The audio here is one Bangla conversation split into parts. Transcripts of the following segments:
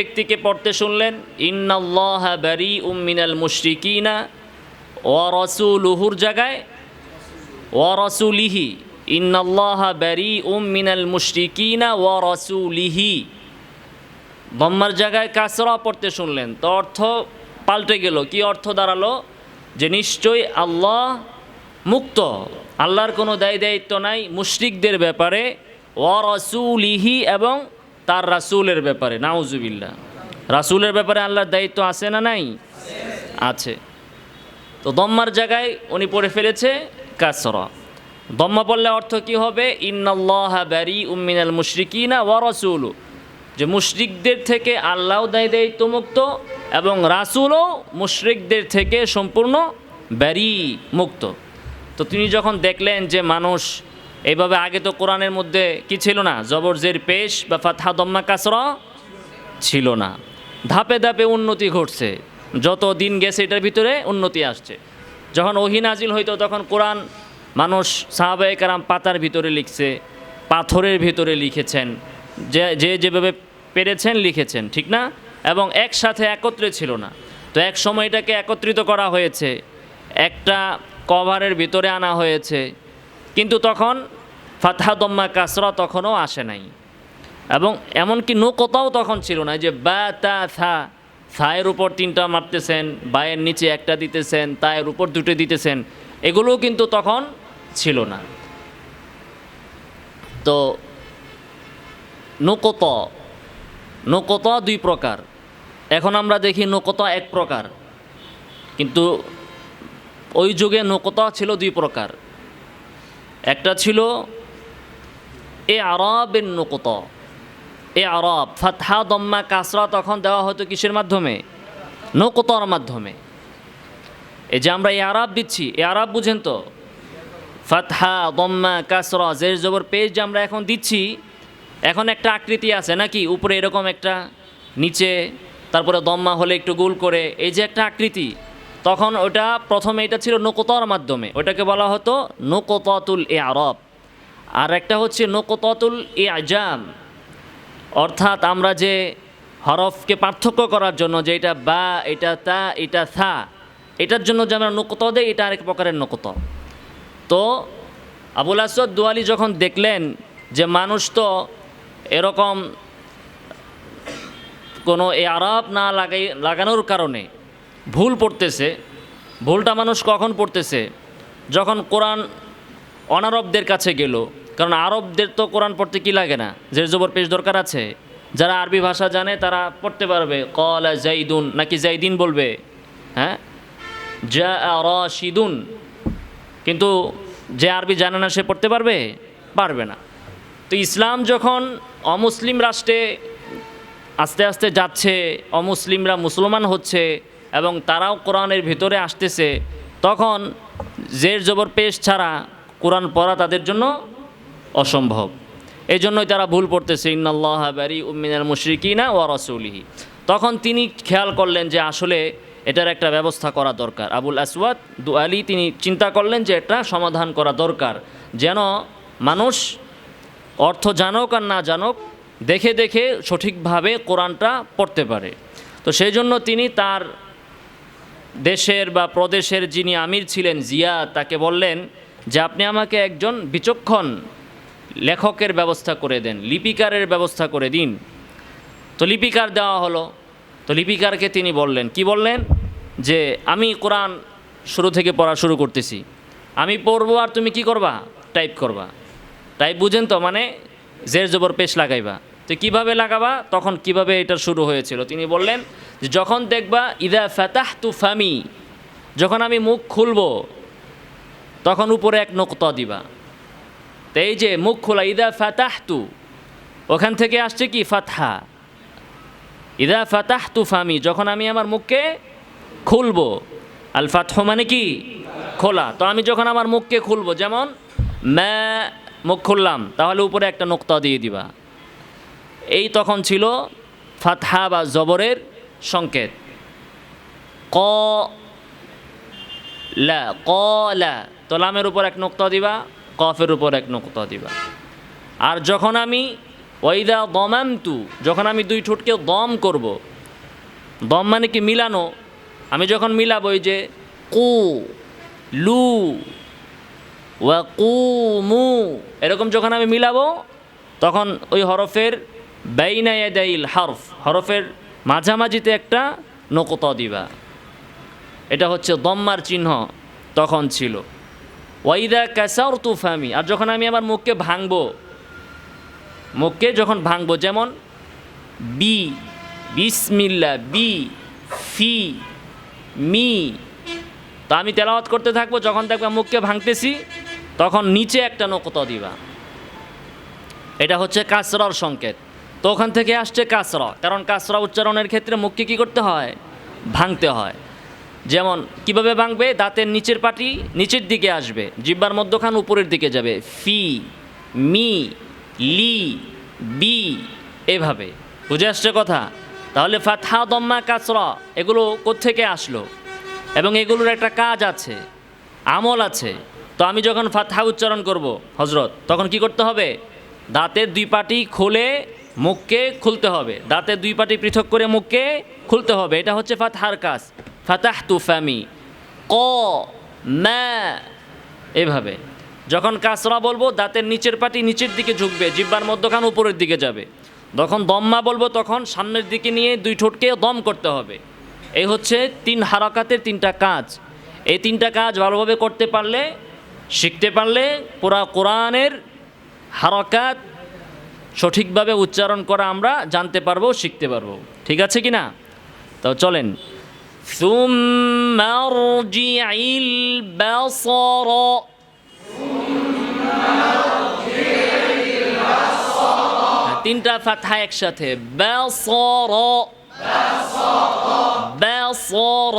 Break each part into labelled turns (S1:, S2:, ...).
S1: ব্যক্তিকে পড়তে শুনলেন, ইন্নাল্লাহ বারি উম্মিনাল মুশরিকিনা ওয়া রসুলুহুর জায়গায়, ওয়া রসুলিহি, ইন্নাল্লাহ বারি উম্মিনাল মুশরিকিনা ওয়া রসুলিহি। বম্মার জায়গায় কাসরা পড়তে শুনলেন। তো অর্থ পাল্টে গেল, কি অর্থ দাঁড়াল? যে নিশ্চয়ই আল্লাহ মুক্ত, আল্লাহর কোনো দায় দায়িত্ব নাই, মুশরিকদের ব্যাপারে, ওয়া রসুলিহি এবং তার রাসূলের ব্যাপারে, নাউজুবিল্লাহ। রাসূলের ব্যাপারে আল্লাহর দায়িত্ব আছে না নাই? আছে। তো দম্মার জায়গায় উনি পড়ে ফেলেছে কাসরা। দম্মা পড়লে অর্থ কি হবে? ইন্নাল্লাহ ব্যারি উম্মিনাল মুশরিকিনা ওয়া রাসূলু। যে মুশরিকদের থেকে আল্লাহ দায় দায়িত্ব মুক্ত এবং রাসূলও মুশরিকদের থেকে সম্পূর্ণ ব্যারি মুক্ত। তো তিনি যখন দেখলেন যে মানুষ এইভাবে আগে তো কোরআনের মধ্যে কি ছিল না? জবরজের পেশ বা ফাতহা, দম্মা, কাসরা ছিল না। ধাপে ধাপে উন্নতি ঘটছে। যত দিন গেছে এটার ভিতরে উন্নতি আসছে। যখন ওহি নাজিল হইতো তখন কোরআন মানুষ, সাহাবায়ে কারাম পাতার ভিতরে লিখছে, পাথরের ভিতরে লিখেছেন, যে যে যেভাবে পেরেছেন লিখেছেন, ঠিক না? এবং একসাথে একত্রে ছিল না। তো এক সময় এটাকে একত্রিত করা হয়েছে। একটা কভারের ভিতরে আনা হয়েছে। কিন্তু তখন ফাতহা দম্মা কাসরা তখনও আসে নাই। এবং এমনকি নোকতাও তখন ছিল না যে বা, তা, থা, থায়ের উপর তিনটা মারতেছেন, বায়ের নিচে একটা দিতেছেন, তায়ের উপর দুটো দিতেছেন, এগুলোও কিন্তু তখন ছিল না। তো নোকত নোকত দুই প্রকার। এখন আমরা দেখি নোকত এক প্রকার, কিন্তু ওই যুগে নোকত ছিল দুই প্রকার। একটা ছিল এ আরবের নোকত। এ আরব, ফাতহা, দম্মা, কাসরা তখন দেওয়া হতো কিসের মাধ্যমে? নৌকতর মাধ্যমে। এই যে আমরা এ আরব দিচ্ছি, এ আরব বুঝেন তো? ফাতহা, দম্মা, কাসরা, জের, জবর পেজ যে আমরা এখন দিচ্ছি, এখন একটা আকৃতি আছে নাকি? উপরে এরকম একটা, নিচে, তারপরে দম্মা হলে একটু গোল করে, এই যে একটা আকৃতি। তখন ওটা প্রথমে এটা ছিল নকতর মাধ্যমে। ওটাকে বলা হতো নকতাতুল এ আরব আর একটা হচ্ছে নকতাতুল এ আজাম অর্থাৎ আমরা যে হরফকে পার্থক্য করার জন্য যে এটা বা, এটা তা, এটা থা, এটার জন্য যে আমরা নকত দেই, এটা আরেক প্রকারের নকত। তো আবুল আসদ দুয়ালি যখন দেখলেন যে মানুষ তো এরকম কোনো এ আরব না লাগাই, লাগানোর কারণে ভুল পড়তেছে, ভুলটা মানুষ কখন পড়তেছে? যখন কোরআন অনারবদের কাছে গেল, কারণ আরবদের তো কোরআন পড়তে কি লাগে না? যে জবর পেশ দরকার আছে। যারা আরবি ভাষা জানে, তারা পড়তে পারবে। কল জাইদুন, নাকি জাইদিন বলবে? হ্যাঁ? জা রশিদুন। কিন্তু যে আরবি জানে না, সে পড়তে পারবে? পারবে না। তো ইসলাম যখন অমুসলিম রাষ্ট্রে আস্তে আস্তে যাচ্ছে, অমুসলিমরা মুসলমান হচ্ছে এবং তারাও কোরআনের ভিতরে আসতেছে, তখন জের জবর পেশ ছাড়া কোরআন পড়া তাদের জন্য অসম্ভব। এই জন্যই তারা ভুল পড়তেছে, ইন্নাল্লাহ বারি উম্মিনাল মুশরিকিনা ওয়া রাসূলিহি। তখন তিনি খেয়াল করলেন যে আসলে এটার একটা ব্যবস্থা করা দরকার। আবুল আসওয়াদ দু আলী তিনি চিন্তা করলেন যে এটা সমাধান করা দরকার, যেন মানুষ অর্থ জানুক আর না জানুক, দেখে দেখে সঠিকভাবে কোরআনটা পড়তে পারে। তো সেই জন্য তিনি তার দেশের বা প্রদেশের যিনি আমির ছিলেন জিয়া, তাকে বললেন যে আপনি আমাকে একজন বিচক্ষণ লেখকের ব্যবস্থা করে দেন, লিপিকারের ব্যবস্থা করে দিন। তো লিপিকার দেওয়া হলো। তো লিপিকারকে তিনি বললেন, কি বললেন? যে আমি কোরআন শুরু থেকে পড়া শুরু করতেছি। আমি পড়ব আর তুমি কি করবা? টাইপ করবা। টাইপ বুঝেন তো মানে জের জবর পেশ লাগাইবা। তো কীভাবে লাগাবা? তখন কীভাবে এটা শুরু হয়েছিল? তিনি বললেন যে যখন দেখবা, ইদা ফাতাহ তু ফামি যখন আমি মুখ খুলব, তখন উপরে এক নোকতা দিবা। তো এই যে মুখ খোলা, ইদা ফাতাহ তু ওখান থেকে আসছে কি? ফাতহা। ইদা ফাতাহ তু ফামি যখন আমি আমার মুখকে খুলবো। আল ফাতহ মানে কি? খোলা। তো আমি যখন আমার মুখকে খুলবো, যেমন ম্যা মুখ খুললাম, তাহলে উপরে একটা নোক্তা দিয়ে দিবা। এই তখন ছিল ফাতহা বা জবরের সংকেত। ক, লা ক, লা, তো উপর এক নোক্তা দিবা, কফের উপর এক নোক্তা দিবা। আর যখন আমি, ওয়াইদা দমামতু, যখন আমি দুই ঠোঁটকে দম করব, দম মানে কি মিলানো? আমি যখন মিলাবো ওই যে, কু, লু, ওয়া কু মু এরকম যখন আমি মিলাবো, তখন ওই হরফের বেইনায়াদাইল হরফ, হরফের মাঝামাঝিতে একটা নকত দিবা। এটা হচ্ছে দম্মার চিহ্ন তখন ছিল। ওয়াইদা ক্যাসার তুফামি আর যখন আমি আমার মুখকে ভাঙব, মুখকে যখন ভাঙবো, যেমন বি, বিসমিল্লা, বি, ফি, মি, তো আমি তেলাওয়াত করতে থাকব, যখন দেখবে মুখকে ভাঙতেছি, তখন নিচে একটা নকত দিবা। এটা হচ্ছে কাসরার সংকেত। তো ওখান থেকে আসছে কাসরা। কারণ কাসরা উচ্চারণের ক্ষেত্রে মুখকে কী করতে হয়? ভাঙতে হয়। যেমন, কীভাবে ভাঙবে? দাঁতের নিচের পাটি নিচের দিকে আসবে। জিব্বার মধ্যখান উপরের দিকে যাবে। ফি, মি, লি, বি, এভাবে। বুঝে আসছে কথা? তাহলে ফাথা দম্মা, কাসরা, এগুলো কোত্থেকে আসলো? এবং এগুলোর একটা কাজ আছে, আমল আছে। তো আমি যখন ফাতহা উচ্চারণ করব হজরত তখন কি করতে হবে? দাঁতের দুই পাটি খুলে মুখকে খুলতে হবে। দাঁতের দুই পাটি পৃথক করে মুখকে খুলতে হবে। এটা হচ্ছে ফাতহার কাজ। ফাতাহ তুফামি ক ম্যা এভাবে। যখন কাসরা বলব, দাঁতের নিচের পাটি নিচের দিকে ঝুঁকবে, জিব্বার মধ্যখান উপরের দিকে যাবে। যখন দম্মা বলব, তখন সামনের দিকে নিয়ে দুই ঠোঁটকে দম করতে হবে। এই হচ্ছে তিন হারাকাতের তিনটা কাজ। এই তিনটা কাজ ভালোভাবে করতে পারলে, শিখতে পারলে পুরা কোরআনের হারাকাত সঠিকভাবে উচ্চারণ করা আমরা জানতে পারবো শিখতে পারবো ঠিক আছে কি না তো চলেন ثم ارجع البصر তিনটা ফাতহা একসাথে বেসর বেসর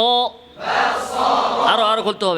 S1: আরো আরো খুলতে হবে